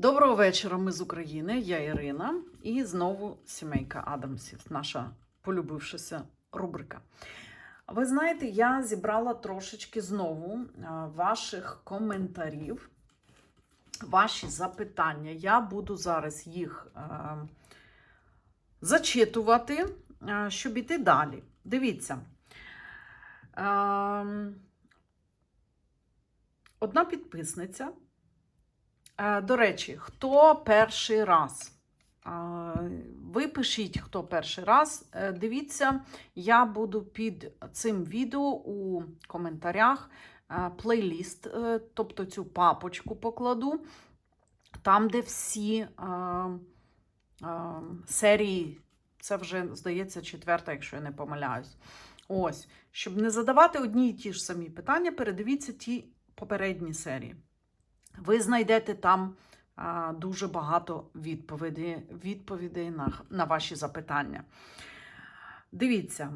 Доброго вечора, ми з України. Я Ірина. І знову сімейка Адамсів, наша полюбившася рубрика. Ви знаєте, я зібрала трошечки знову ваших коментарів, ваші запитання. Я буду зараз їх зачитувати, щоб іти далі. Дивіться. Ем, Одна підписниця. Е, До речі, хто перший раз? Е, Ви пишіть, хто перший раз. Е, Дивіться, я буду під цим відео у коментарях плейліст, тобто цю папочку покладу, там, де всі серії, це вже, здається, четверта, якщо я не помиляюсь. Ось, щоб не задавати одні і ті ж самі питання, передивіться ті попередні серії. Ви знайдете там дуже багато відповідей, відповідей на, на ваші запитання. Дивіться,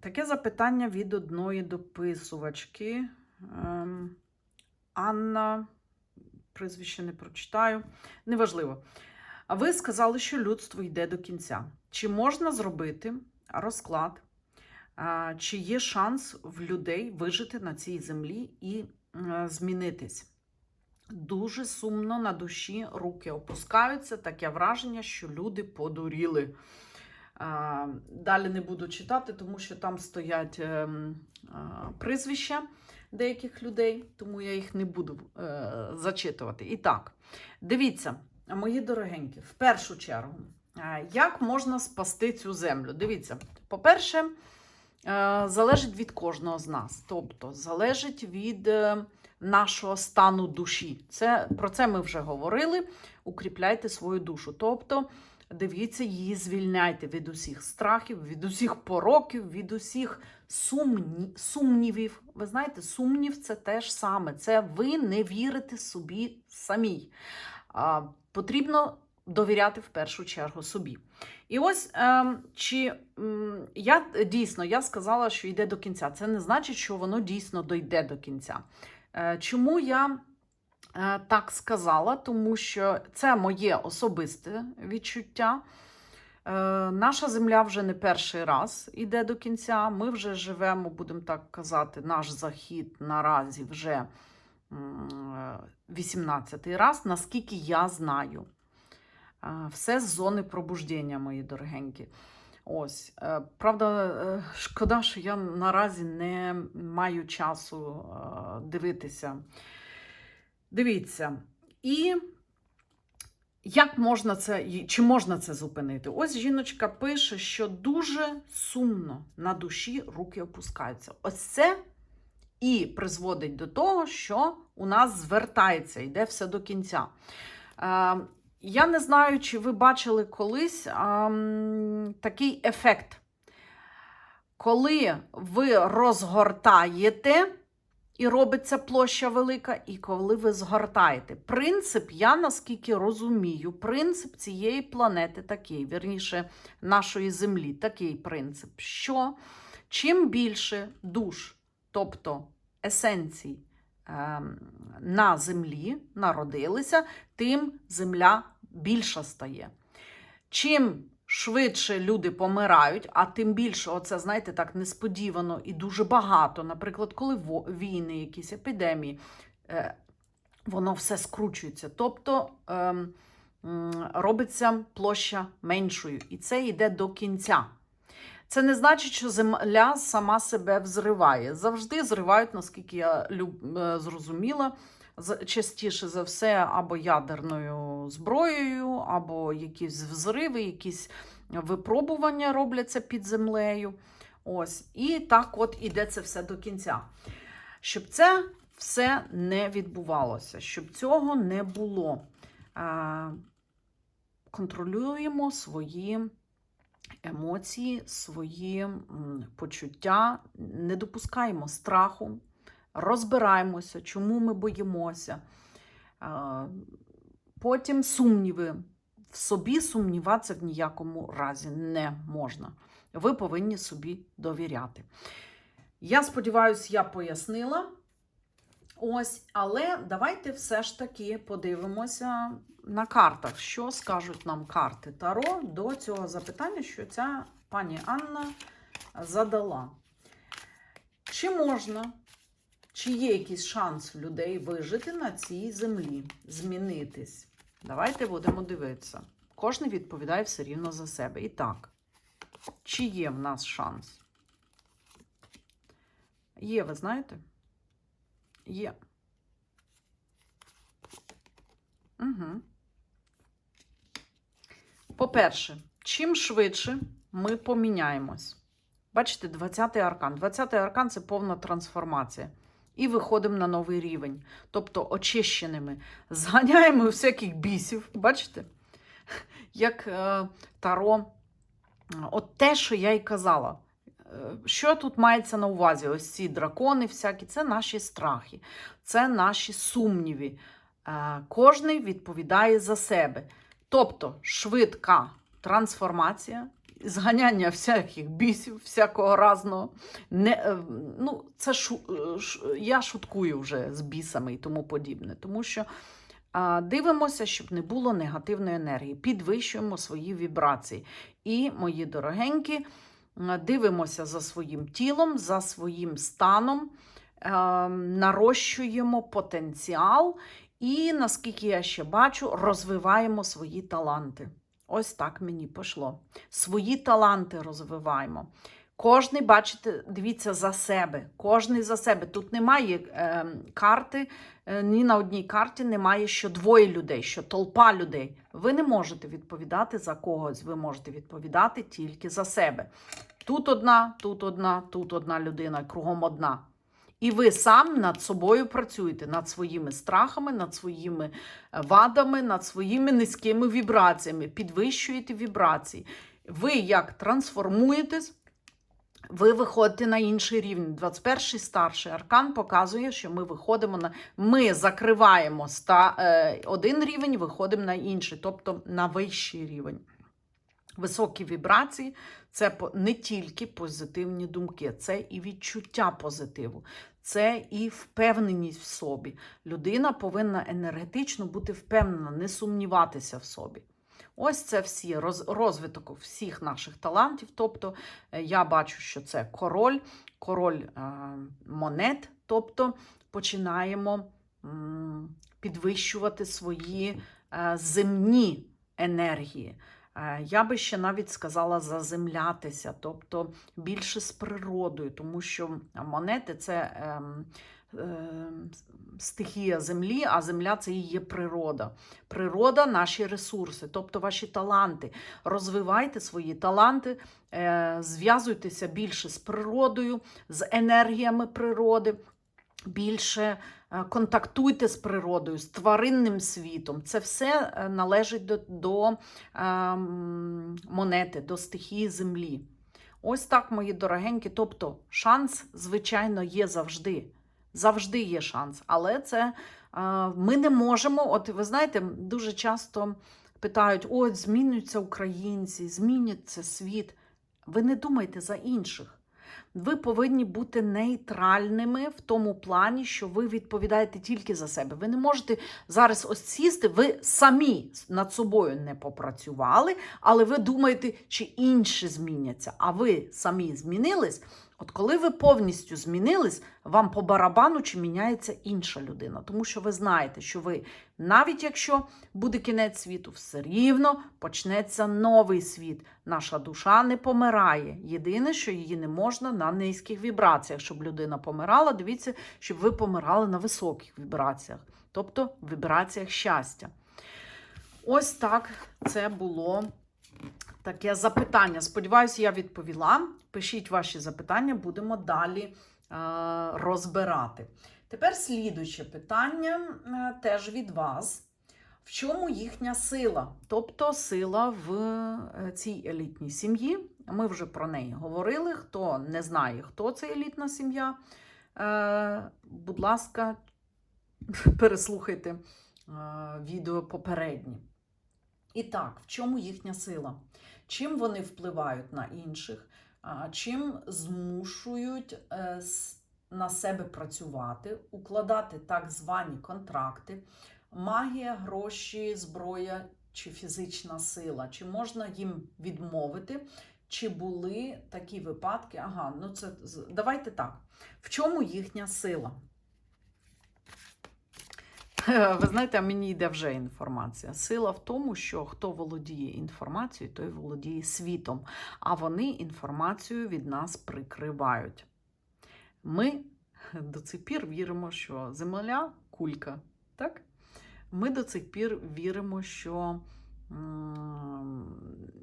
таке запитання від одної дописувачки. Ем, Анна, прізвище не прочитаю, неважливо. Ви сказали, що людство йде до кінця. Чи можна зробити розклад, чи є шанс в людей вижити на цій землі і змінитись? Дуже сумно на душі руки опускаються. Таке враження, що люди подуріли. Далі не буду читати, тому що там стоять ем, прізвища деяких людей, тому я їх не буду е, зачитувати. І так, дивіться, мої дорогенькі, в першу чергу, е, як можна спасти цю землю? Дивіться, по-перше, е, залежить від кожного з нас. Тобто, залежить від. Е, нашого стану душі. Це, Про це ми вже говорили. Укріпляйте свою душу. Тобто, дивіться, її звільняйте від усіх страхів, від усіх пороків, від усіх сумні, сумнівів. Ви знаєте, сумнів це те ж саме. Це ви не вірите собі самій. А, Потрібно довіряти в першу чергу собі. І ось ем, чи м, я дійсно я сказала, що йде до кінця. Це не значить, що воно дійсно дойде до кінця. Е, Чому я е, так сказала? Тому що це моє особисте відчуття. Е, Наша земля вже не перший раз іде до кінця. Ми вже живемо, будемо так казати, наш захід наразі вже 18-й раз, наскільки я знаю. Все з зони пробуждення, мої дорогенькі. Ось, е, правда, е, шкода, що я наразі не маю часу е, дивитися. Дивіться, і як можна це, чи можна це зупинити? Ось жіночка пише, що дуже сумно на душі руки опускаються. Ось це і призводить до того, що у нас звертається, йде все до кінця. Я не знаю, чи ви бачили колись ам, такий ефект. Коли ви розгортаєте, і робиться площа велика, і коли ви згортаєте. Принцип, я наскільки розумію, принцип цієї планети такий, вірніше, нашої землі, такий принцип, що чим більше душ, тобто есенцій, на землі народилися, тим земля більша стає. Чим швидше люди помирають, а тим більше, оце, знаєте, так несподівано і дуже багато, наприклад, коли війни, якісь епідемії, е, воно все скручується. Тобто ем, робиться площа меншою, і це йде до кінця. Це не значить, що земля сама себе взриває. Завжди зривають, наскільки я е, зрозуміла, частіше за все, або ядерною зброєю, або якісь взриви, якісь випробування робляться під землею. Ось. І так от іде це все до кінця. Щоб це все не відбувалося, щоб цього не було. Е, Контролюємо свої емоції, свої почуття, не допускаємо страху, розбираємося, чому ми боїмося. Потім сумніви. В собі сумніватися в ніякому разі не можна. Ви повинні собі довіряти. Я сподіваюся, я пояснила. Ось, але давайте все ж таки подивимося на картах, що скажуть нам карти Таро до цього запитання, що ця пані Анна задала. Чи можна, чи є якийсь шанс людей вижити на цій землі, змінитись? Давайте будемо дивитися. Кожен відповідає все рівно за себе. І так, чи є в нас шанс? Є, ви знаєте? Є. Угу. По-перше, чим швидше ми поміняємось. Бачите, 20-й аркан. 20-й аркан це повна трансформація. І виходимо на новий рівень. Тобто очищеними. Зганяємо всяких бісів. Бачите? Як е, таро. От те, що я й казала. Що тут мається на увазі? Ось ці дракони, всякі, це наші страхи, це наші сумніви. Е, Кожний відповідає за себе. Тобто швидка трансформація, зганяння всяких бісів, всякого разного. Не, е, ну, це шу, е, я шуткую вже з бісами і тому подібне, тому що дивимося, щоб не було негативної енергії, підвищуємо свої вібрації. І, мої дорогенькі, дивимося за своїм тілом, за своїм станом, е, нарощуємо потенціал і, наскільки я ще бачу, розвиваємо свої таланти. Ось так мені пішло. Свої таланти розвиваємо. Кожний, бачите, дивіться за себе. Кожний за себе. Тут немає е, карти, е, ні на одній карті немає, що двоє людей, що толпа людей. Ви не можете відповідати за когось, ви можете відповідати тільки за себе. Тут одна, тут одна, тут одна людина, кругом одна. І ви сам над собою працюєте, над своїми страхами, над своїми е, вадами, над своїми низькими вібраціями, підвищуєте вібрації. Ви як трансформуєтесь, ви виходите на інший рівень. 21-й старший аркан показує, що ми виходимо на ми закриваємо ста, е, один рівень, виходимо на інший, тобто на вищий рівень. Високі вібрації це не тільки позитивні думки, це і відчуття позитиву, це і впевненість в собі. Людина повинна енергетично бути впевнена, не сумніватися в собі. Ось це всі роз- розвиток всіх наших талантів. Тобто е, я бачу, що це король, король е, монет. Тобто починаємо підвищувати свої е, земні енергії. Я би ще навіть сказала заземлятися, тобто більше з природою, тому що монети це ем, стихія землі, а земля це і є природа. Природа наші ресурси, тобто ваші таланти. Розвивайте свої таланти, е, зв'язуйтеся більше з природою, з енергіями природи. Більше е, контактуйте з природою, з тваринним світом. Це все е, належить до, до ем, монети, до стихії землі. Ось так, мої дорогенькі. Тобто, шанс, звичайно, є завжди. Завжди є шанс. Але це е, ми не можемо. От ви знаєте, дуже часто питають: от змінюються українці, зміниться світ. Ви не думайте за інших. Ви повинні бути нейтральними в тому плані, що ви відповідаєте тільки за себе. Ви не можете зараз ось сісти, ви самі над собою не попрацювали, але ви думаєте, чи інші зміняться. А ви самі змінились. От коли ви повністю змінились, вам по барабану чи міняється інша людина. Тому що ви знаєте, що ви, навіть якщо буде кінець світу, все рівно почнеться новий світ. Наша душа не помирає. Єдине, що її не можна на низьких вібраціях. Щоб людина помирала, дивіться, щоб ви помирали на високих вібраціях, тобто вібраціях щастя. Ось так це було таке запитання. Сподіваюся, я відповіла. Пишіть ваші запитання, будемо далі е, розбирати. Тепер слідуюче питання е, теж від вас. В чому їхня сила? Тобто сила в е, цій елітній сім'ї. Ми вже про неї говорили. Хто не знає, хто це елітна сім'я, будь ласка, переслухайте відео попередні. І так, в чому їхня сила? Чим вони впливають на інших? Чим змушують е, на себе працювати, укладати так звані контракти, магія, гроші, зброя чи фізична сила, чи можна їм відмовити, чи були такі випадки. Ага, ну це давайте так. В чому їхня сила? Ви знаєте, мені йде вже інформація. Сила в тому, що хто володіє інформацією, той володіє світом, а вони інформацію від нас прикривають. Ми до цих пір віримо, що земля кулька. Так? Ми до цих пір віримо, що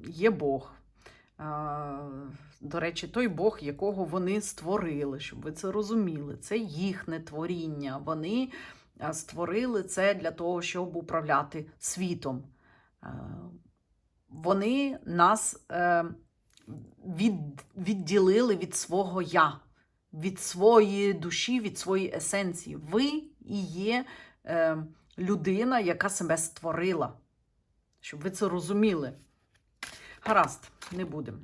є Бог. До речі, той Бог, якого вони створили, щоб ви це розуміли, це їхнє творіння. Вони створили це для того, щоб управляти світом. Е, Вони нас е, від, відділили від свого я, від своєї душі, від своєї есенції. Ви і є е, людина, яка себе створила. Щоб ви це розуміли. Гаразд, не будемо.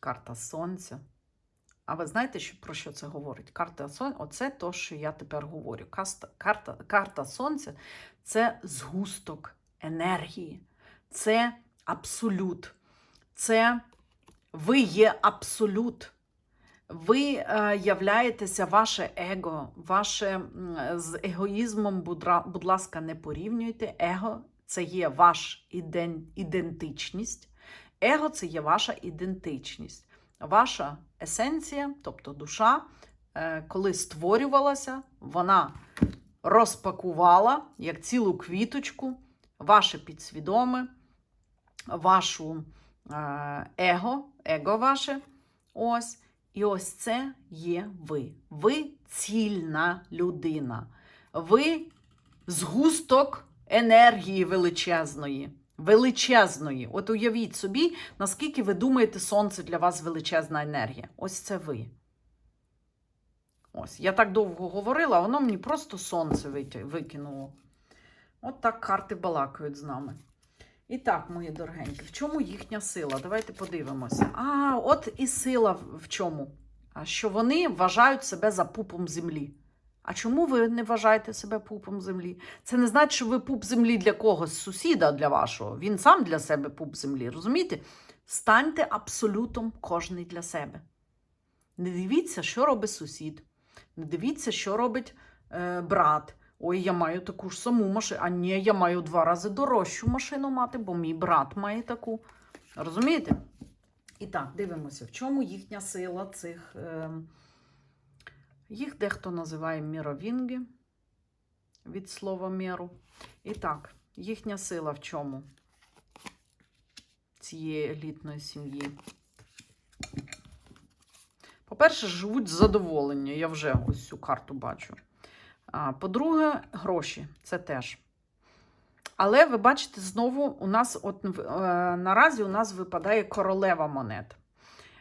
Карта Сонця. А ви знаєте, що, про що це говорить? Карта Сонця оце то, що я тепер говорю. Каста, карта, карта Сонця це згусток енергії, це абсолют. Це ви є абсолют. Ви е, являєтеся ваше его, ваше з егоїзмом, будь, ласка, не порівнюйте. Его це є ваш іден, ідентичність. Его це є ваша ідентичність. Ваша есенція, тобто душа, е, коли створювалася, вона розпакувала як цілу квіточку ваше підсвідоме, вашу е, его, его ваше. Ось. І ось це є ви. Ви цільна людина. Ви згусток енергії величезної. Величезної. От уявіть собі, наскільки ви думаєте, сонце для вас величезна енергія. Ось це ви. Ось, я так довго говорила, воно мені просто сонце викинуло. От так карти балакають з нами. І так, мої дорогенькі, в чому їхня сила? Давайте подивимося. А, от і сила в чому? А Що вони вважають себе за пупом землі. А чому ви не вважаєте себе пупом землі? Це не значить, що ви пуп землі для когось, сусіда для вашого. Він сам для себе пуп землі. Розумієте? Станьте абсолютом кожний для себе. Не дивіться, що робить сусід. Не дивіться, що робить е, брат. Ой, я маю таку ж саму машину. А ні, я маю два рази дорожчу машину мати, бо мій брат має таку. Розумієте? І так, дивимося, в чому їхня сила цих. Е, їх дехто називає міровінги від слова міру. І так, їхня сила в чому? Цієї елітної сім'ї. По-перше, живуть з задоволення. Я вже ось цю карту бачу. По-друге, гроші це теж. Але ви бачите, знову у нас от, е, наразі у нас випадає королева монет.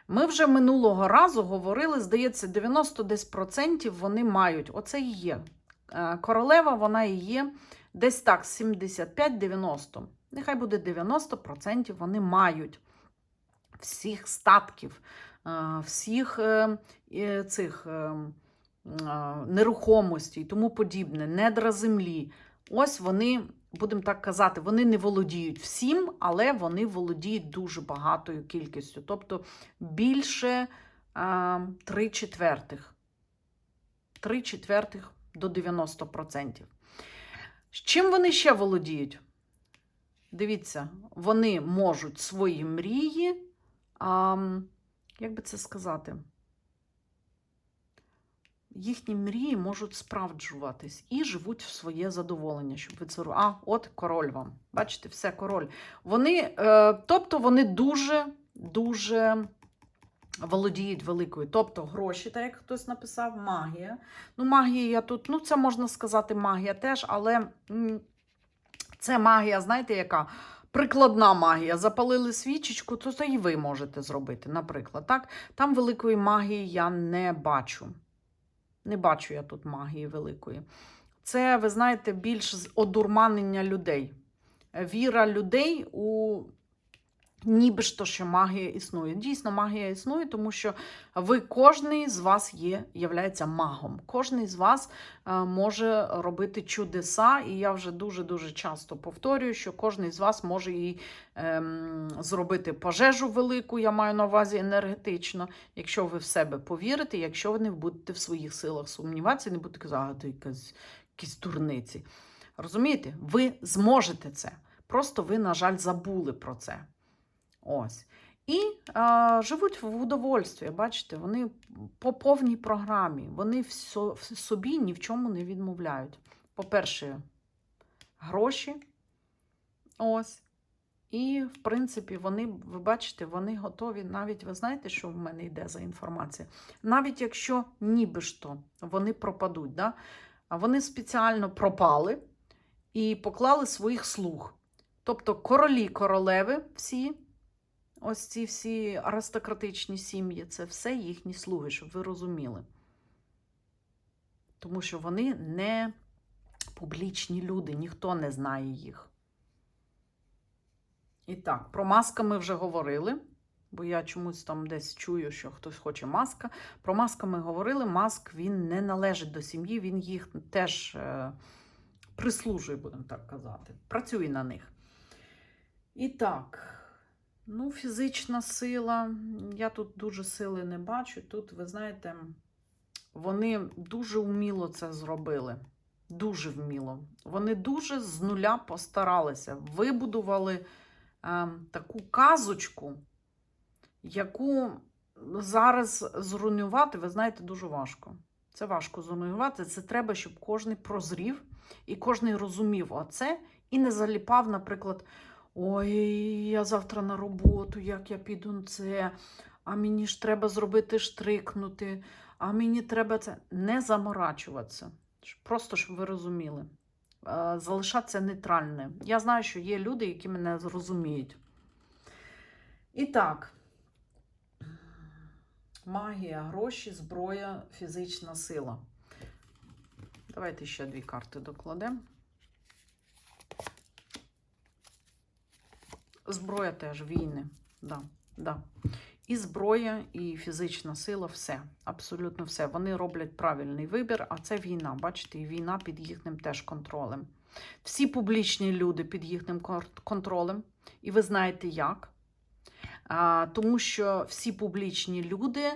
Ми вже минулого разу говорили, здається, 90 десь процентів вони мають. Оце і є. Е, Королева, вона і є десь так, 75-90. Нехай буде 90% вони мають всіх статків, е, всіх е, цих м, нерухомості і тому подібне, недра землі. Ось вони, будемо так казати, вони не володіють всім, але вони володіють дуже багатою кількістю. Тобто більше е, 3 четвертих. 3 четвертих до 90%. З чим вони ще володіють? Дивіться, вони можуть свої мрії, а, як би це сказати, їхні мрії можуть справджуватись і живуть в своє задоволення, щоб ви це А, от король вам. Бачите, все король. Вони, е, тобто вони дуже, дуже володіють великою. Тобто гроші, так як хтось написав, магія. Ну, магія я тут, ну, це можна сказати, магія теж, але це магія, знаєте, яка? Прикладна магія. Запалили свічечку, то це і ви можете зробити, наприклад. Так? Там великої магії я не бачу. Не бачу я тут магії великої. Це, ви знаєте, більш з одурманення людей. Віра людей у Ніби ж то, що магія існує. Дійсно, магія існує, тому що ви кожний з вас є, являється магом. Кожний з вас е, може робити чудеса, і я вже дуже-дуже часто повторюю, що кожний з вас може і ем, зробити пожежу велику, я маю на увазі енергетично, якщо ви в себе повірите, якщо ви не будете в своїх силах сумніватися, не будете казати, якась, якісь дурниці. Розумієте? Ви зможете це. Просто ви, на жаль, забули про це. Ось. І а, живуть в удовольстві, бачите, вони по повній програмі, вони в, собі ні в чому не відмовляють. По-перше, гроші. Ось. І, в принципі, вони, ви бачите, вони готові, навіть ви знаєте, що в мене йде за інформація. Навіть якщо ніби то вони пропадуть, да? вони спеціально пропали і поклали своїх слуг. Тобто королі, королеви всі, ось ці всі аристократичні сім'ї, це все їхні слуги, щоб ви розуміли. Тому що вони не публічні люди, ніхто не знає їх. І так, про маска ми вже говорили, бо я чомусь там десь чую, що хтось хоче маска. Про маска ми говорили. Маск він не належить до сім'ї, він їх теж е, прислужує, будемо так казати. Працює на них. І так, ну, фізична сила. Я тут дуже сили не бачу. Тут, ви знаєте, вони дуже вміло це зробили. Дуже вміло. Вони дуже з нуля постаралися, вибудували е, таку казочку, яку зараз зруйнувати, ви знаєте, дуже важко. Це важко зруйнувати. Це треба, щоб кожен прозрів і кожен розумів оце і не заліпав, наприклад, ой, я завтра на роботу, як я піду на це, а мені ж треба зробити штрикнути, а мені треба це не заморачуватися. Просто щоб ви розуміли. Залишатися нейтральним. Я знаю, що є люди, які мене зрозуміють. І так, магія, гроші, зброя, фізична сила. Давайте ще дві карти докладемо. Зброя теж, війни. Да, да. І зброя, і фізична сила, все. Абсолютно все. Вони роблять правильний вибір, а це війна. Бачите, і війна під їхнім теж контролем. Всі публічні люди під їхнім контролем, і ви знаєте як. А, тому що всі публічні люди,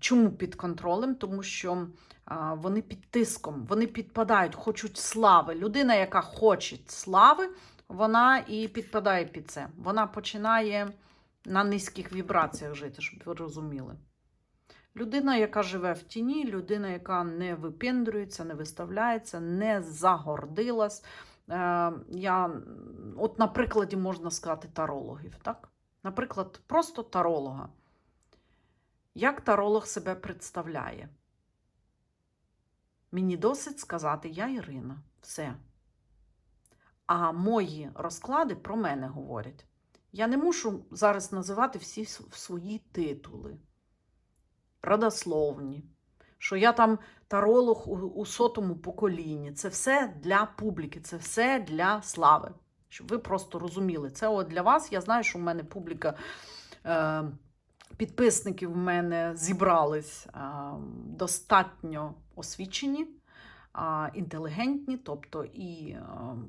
чому під контролем? Тому що а, вони під тиском, вони підпадають, хочуть слави. Людина, яка хоче слави, вона і підпадає під це. Вона починає на низьких вібраціях жити, щоб ви розуміли. Людина, яка живе в тіні, людина, яка не випендрюється, не виставляється, не загордилась. Е, я, от на прикладі можна сказати тарологів, так? Наприклад, просто таролога. Як таролог себе представляє? Мені досить сказати, я Ірина. Все. А мої розклади про мене говорять. Я не мушу зараз називати всі свої титули. Родословні. Що я там таролог у, сотому поколінні. Це все для публіки, це все для слави. Щоб ви просто розуміли. Це от для вас. Я знаю, що в мене публіка. Е, Підписники в мене зібрались е, достатньо освічені, інтелігентні, тобто і е,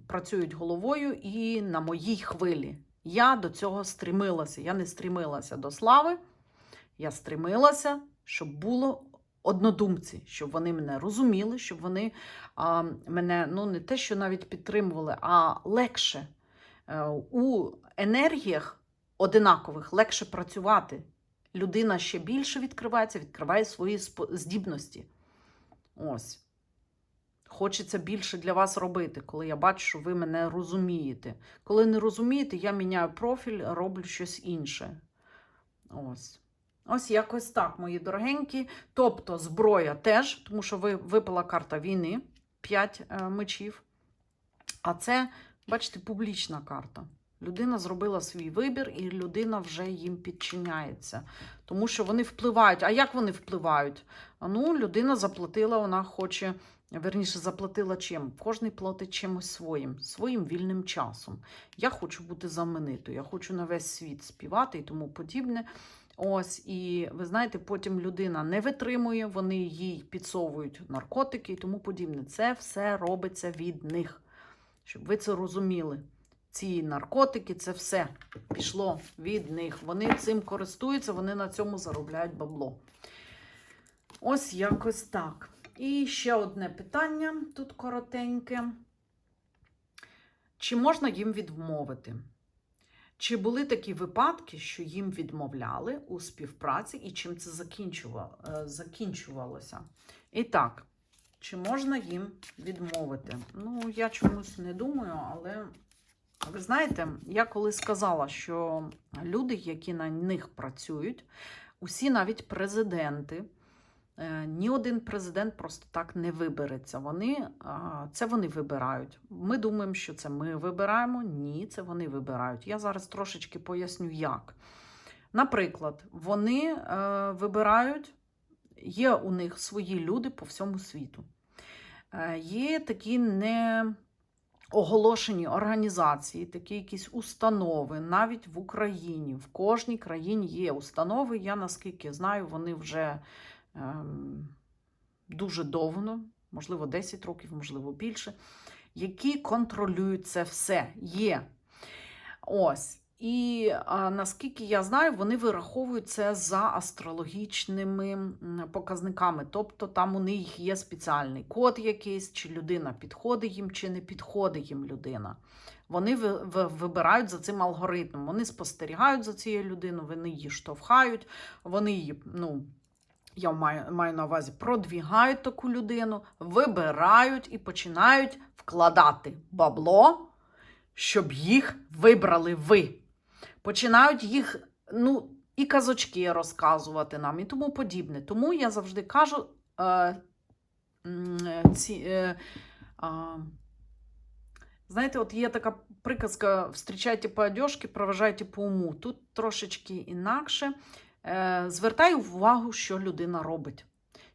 працюють головою, і на моїй хвилі. Я до цього стремилася. Я не стремилася до слави, я стремилася, щоб було однодумці, щоб вони мене розуміли, щоб вони мене ну не те, що навіть підтримували, а легше е, у енергіях одинакових легше працювати. Людина ще більше відкривається, відкриває свої здібності. Ось. Хочеться більше для вас робити, коли я бачу, що ви мене розумієте. Коли не розумієте, я міняю профіль, роблю щось інше. Ось. Ось якось так, мої дорогенькі. Тобто зброя теж, тому що ви випала карта війни, 5 мечів. А це, бачите, публічна карта. Людина зробила свій вибір, і людина вже їм підчиняється. Тому що вони впливають. А як вони впливають? Ну, людина заплатила, вона хоче Верніше, заплатила чим? Кожний платить чимось своїм, своїм вільним часом. Я хочу бути знаменитою, я хочу на весь світ співати і тому подібне. Ось, і ви знаєте, потім людина не витримує, вони їй підсовують наркотики і тому подібне. Це все робиться від них. Щоб ви це розуміли. Ці наркотики, це все пішло від них. Вони цим користуються, вони на цьому заробляють бабло. Ось якось так. І ще одне питання тут коротеньке. Чи можна їм відмовити? Чи були такі випадки, що їм відмовляли у співпраці і чим це е, закінчувалося? І так, чи можна їм відмовити? Ну, я чомусь не думаю, але ви знаєте, я коли сказала, що люди, які на них працюють, усі навіть президенти, ні один президент просто так не вибереться. Вони, це вони вибирають. Ми думаємо, що це ми вибираємо. Ні, це вони вибирають. Я зараз трошечки поясню, як. Наприклад, вони е, вибирають, є у них свої люди по всьому світу. Е, Є такі не оголошені організації, такі якісь установи, навіть в Україні. В кожній країні є установи. Я наскільки знаю, вони вже дуже давно, можливо, 10 років, можливо, більше, які контролюють це все. Є. Ось. І наскільки я знаю, вони вираховують це за астрологічними показниками. Тобто там у них є спеціальний код якийсь, чи людина підходить їм, чи не підходить їм людина. Вони ви- ви- вибирають за цим алгоритмом. Вони спостерігають за цією людиною, вони її штовхають, вони її, ну, я маю, маю на увазі, продвігають таку людину, вибирають і починають вкладати бабло, щоб їх вибрали ви. Починають їх, ну, і казочки розказувати нам, і тому подібне. Тому я завжди кажу, е, м, е, е, знаєте, от є така приказка: встрічайте по одежці, проважайте по уму. Тут трошечки інакше. Е, звертаю увагу, що людина робить.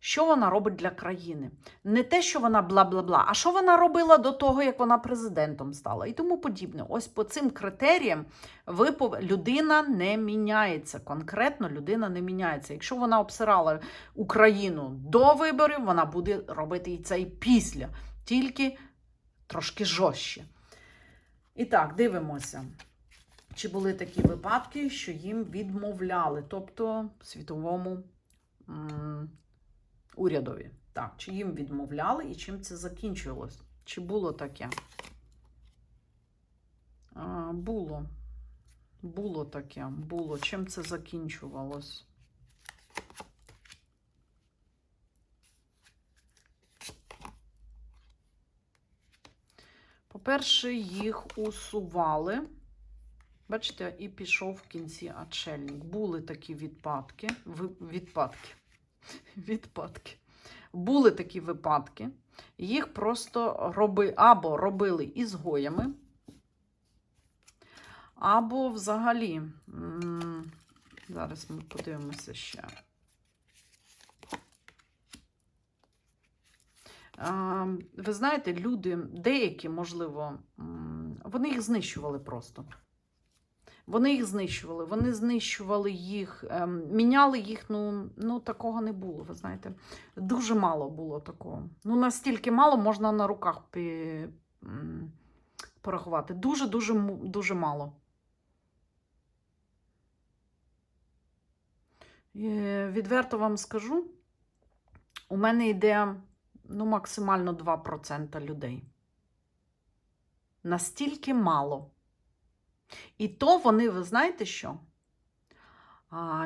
Що вона робить для країни? Не те, що вона бла-бла-бла, а що вона робила до того, як вона президентом стала, і тому подібне. Ось по цим критеріям ви людина не міняється. Конкретно людина не міняється. Якщо вона обсирала Україну до виборів, вона буде робити і це і після, тільки трошки жорстче. І так, дивимося. Чи були такі випадки, що їм відмовляли, тобто світовому м, урядові? Так, чи їм відмовляли і чим це закінчилось? Чи було таке? А, було. Було таке, було. Чим це закінчувалось? По-перше, їх усували. Бачите, і пішов в кінці отшельник. Були такі відпадки. Відпадки. Відпадки. Були такі випадки. Їх просто роби, або робили ізгоями, або взагалі. Зараз ми подивимося ще. Ви знаєте, люди, деякі, можливо, вони їх знищували просто. Вони їх знищували, вони знищували їх, ем, міняли їх, ну, ну такого не було, ви знаєте. Дуже мало було такого. Ну, настільки мало можна на руках порахувати. Дуже-дуже дуже мало. Е, Відверто вам скажу, у мене йде ну, максимально 2% людей. Настільки мало. І то вони, ви знаєте що?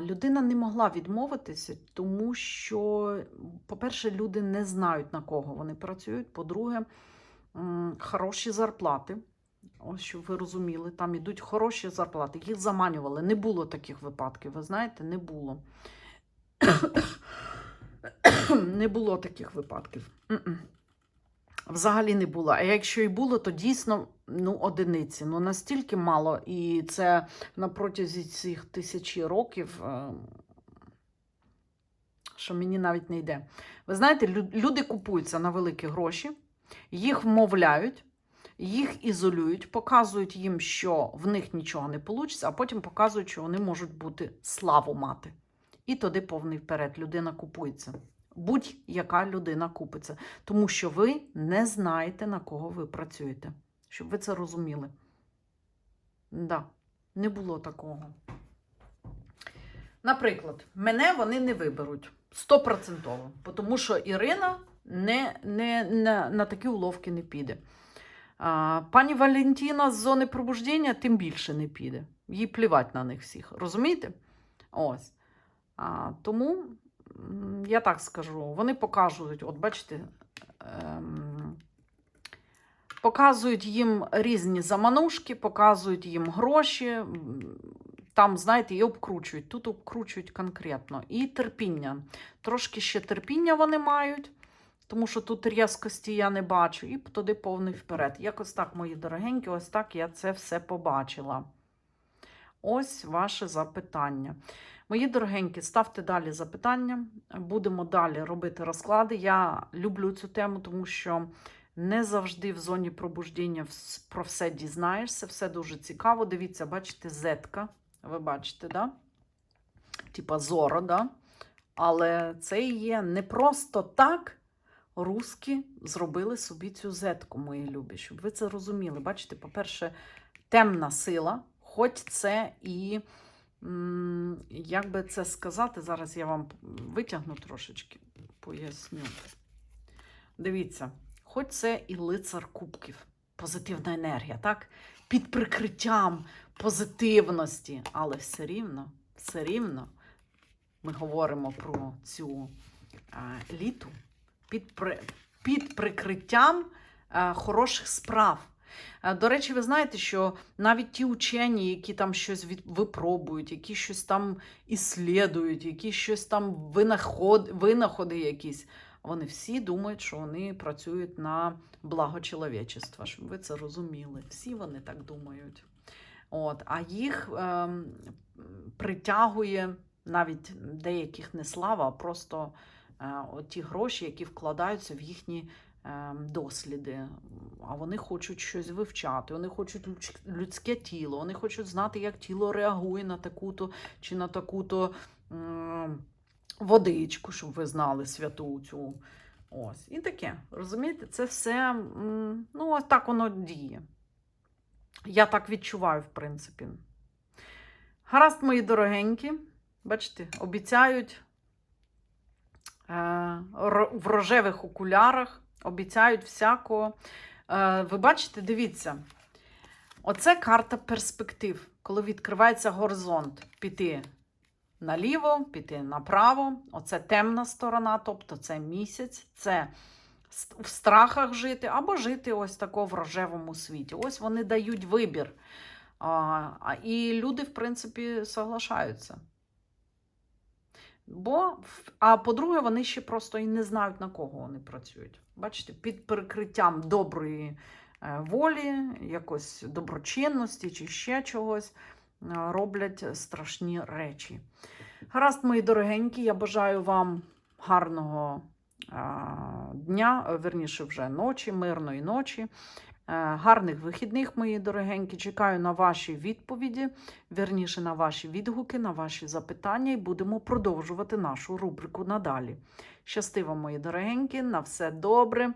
Людина не могла відмовитися, тому що, по-перше, люди не знають, на кого вони працюють. По-друге, хороші зарплати. Ось щоб ви розуміли, там ідуть хороші зарплати. Їх заманювали. Не було таких випадків, ви знаєте, не було. не було таких випадків. Взагалі не було. А якщо і було, то дійсно ну, одиниці. Ну настільки мало. І це на протязі цих тисячі років. е, що мені навіть не йде. Ви знаєте, люди купуються на великі гроші, їх вмовляють, їх ізолюють, показують їм, що в них нічого не вийде, а потім показують, що вони можуть бути славу мати. І туди повний вперед. Людина купується. Будь-яка людина купиться. Тому що ви не знаєте, на кого ви працюєте. Щоб ви це розуміли. Да, не було такого. Наприклад, мене вони не виберуть стопроцентово, тому що Ірина не, не, не, на такі уловки не піде. А, пані Валентина з зони пробуждення тим більше не піде. Їй плівать на них всіх. Розумієте? Ось. А, тому я так скажу, вони покажуть, от бачите, ем, показують їм різні заманушки, показують їм гроші. Там, знаєте, і обкручують. Тут обкручують конкретно. І терпіння. Трошки ще терпіння вони мають, тому що тут різкості я не бачу, і туди повний вперед. Якось так, мої дорогенькі, ось так я це все побачила. Ось ваше запитання. Мої дорогенькі, ставте далі запитання. Будемо далі робити розклади. Я люблю цю тему, тому що не завжди в зоні пробуждіння про все дізнаєшся. Все дуже цікаво. Дивіться, бачите, зетка. Ви бачите, да? Типа зоро, да? Але це є не просто так. Руски зробили собі цю зетку, мої любі, щоб ви це розуміли. Бачите, по-перше, темна сила, хоч це і, як би це сказати, зараз я вам витягну трошечки, поясню. Дивіться, хоч це і лицар кубків, позитивна енергія, так? Під прикриттям позитивності, але все рівно, все рівно ми говоримо про цю а, літу під, при, під прикриттям а, хороших справ. А, До речі, ви знаєте, що навіть ті учені, які там щось від, випробують, які щось там іслідують, які щось там винаход, винаходи якісь, вони всі думають, що вони працюють на благо чоловічества, щоб ви це розуміли. Всі вони так думають. От, а їх ем, притягує навіть деяких не слава, а просто е, ті гроші, які вкладаються в їхні е, досліди. А вони хочуть щось вивчати, вони хочуть людське тіло, вони хочуть знати, як тіло реагує на таку-то чи на таку-то водичку, щоб ви знали святу цю. Ось. І таке. Розумієте, це все, ну, так воно діє. Я так відчуваю, в принципі. Гаразд, мої дорогенькі. Бачите, обіцяють е, в рожевих окулярах, обіцяють всякого. Е, ви бачите, дивіться, оце карта перспектив, коли відкривається горизонт. Піти наліво, піти направо. Оце темна сторона, тобто це місяць, це в страхах жити, або жити ось тако в рожевому світі. Ось вони дають вибір. І люди, в принципі, соглашаються. Бо, а по-друге, вони ще просто і не знають, на кого вони працюють. Бачите, під прикриттям доброї е, волі, якось доброчинності чи ще чогось е, роблять страшні речі. Гаразд, мої дорогенькі, я бажаю вам гарного е, дня, верніше вже ночі, мирної ночі. Е, Гарних вихідних, мої дорогенькі. Чекаю на ваші відповіді, вірніше на ваші відгуки, на ваші запитання, і будемо продовжувати нашу рубрику надалі. Щастиво, мої дорогенькі, на все добре.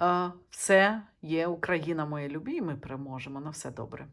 Е, Все є Україна, моя любі, і ми переможемо. На все добре.